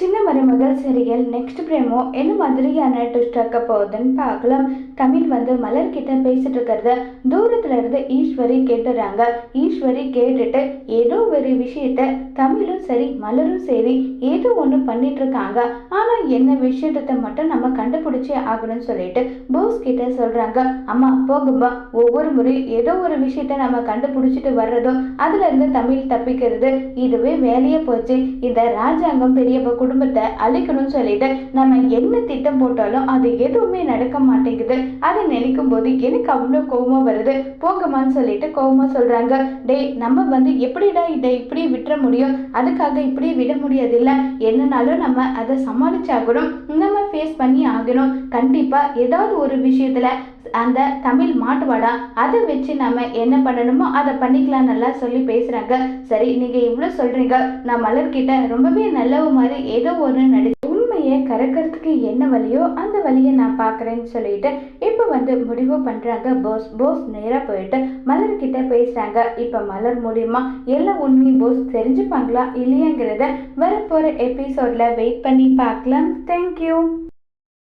சின்ன மருமகள் serial next பிரேமோ என்ன மாதிரியான ட்விஸ்ட் ஆக்க போகுதுன்னு பார்க்கலாம். தமிழ் வந்து மலர் கிட்ட பேசிட்டு இருக்கிறத தூரத்துல இருந்து ஈஸ்வரி கேட்டுறாங்க. ஈஸ்வரி கேட்டுட்டு ஏதோ ஒரு விஷயத்த தமிழும் சரி மலரும் சரி ஏதோ ஒன்று பண்ணிட்டு இருக்காங்க. ஆனா என்ன விஷயத்தை மட்டும் நம்ம கண்டுபிடிச்சே ஆகணும்னு சொல்லிட்டு போஸ் கிட்ட சொல்றாங்க. அம்மா போகும்பா ஒவ்வொரு முறை ஏதோ ஒரு விஷயத்த நம்ம கண்டுபிடிச்சிட்டு வர்றதும் அதுல இருந்து தமிழ் தப்பிக்கிறது. இதுவே வேலையே போச்சு. இந்த ராஜாங்கம் பெரிய குடும்பத்தை அழிக்கணும்னு சொல்லிட்டு நம்ம என்ன திட்டம் போட்டாலும் அது எதுவுமே நடக்க மாட்டேங்குது. அதை நினைக்கும் போது எனக்கு அவ்வளோ கோவமாக வருது. போங்கம்மான்னு சொல்லிட்டு கோவமாக சொல்கிறாங்க டேய் நம்ம வந்து எப்படிடா இதை இப்படி விட்டுற முடியும்? அதுக்காக இப்படி விட முடியாது இல்லை என்னனாலும் நம்ம அதை சமாளிச்சாகணும். நம்ம ஃபேஸ் பண்ணி ஆகணும். கண்டிப்பாக ஏதாவது ஒரு விஷயத்தில் அந்த தமிழ் மாட்டுவாடா அதை வச்சு நம்ம என்ன பண்ணணுமோ அதை பண்ணிக்கலாம் நல்லா சொல்லி பேசுறாங்க. சரி நீங்க இவ்வளவு சொல்றீங்க. நான் மலர்கிட்ட ரொம்பவே நல்லவ மாதிரி ஏதோ ஒன்று நடி உண்மையை கறக்கிறதுக்கு என்ன வழியோ அந்த வழியை நான் பார்க்குறேன்னு சொல்லிட்டு இப்போ வந்து முடிவு பண்ணுறாங்க போஸ் போஸ் நேராக போயிட்டு மலர்கிட்ட பேசுகிறாங்க இப்போ மலர் மூலியமாக எல்லா உண்மையும் போஸ் தெரிஞ்சுப்பாங்களா இல்லையாங்கிறத வரப்போகிற எபிசோடில் வெயிட் பண்ணி பார்க்கலாம். தேங்க்யூ